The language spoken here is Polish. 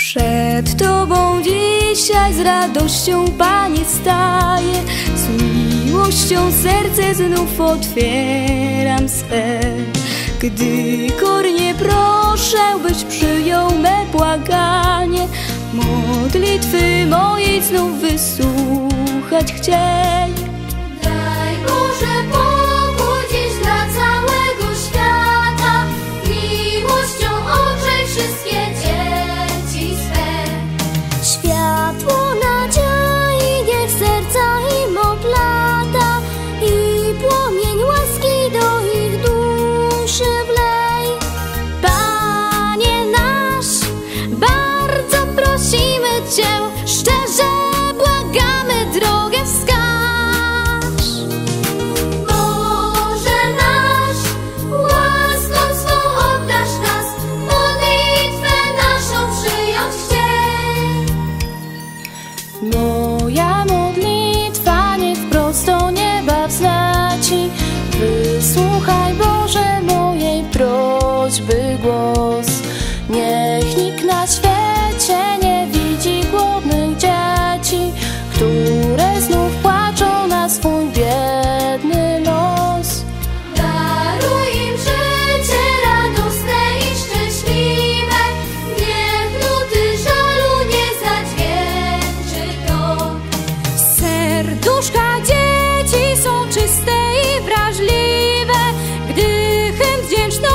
Przed Tobą dzisiaj z radością Panie staję, z miłością serce znów otwieram swe. Gdy kornie proszę, byś przyjął me błaganie, modlitwy mojej znów wysłuchać chciej. No. Serduszka dzieci są czyste i wrażliwe, gdy chęt wdzięczny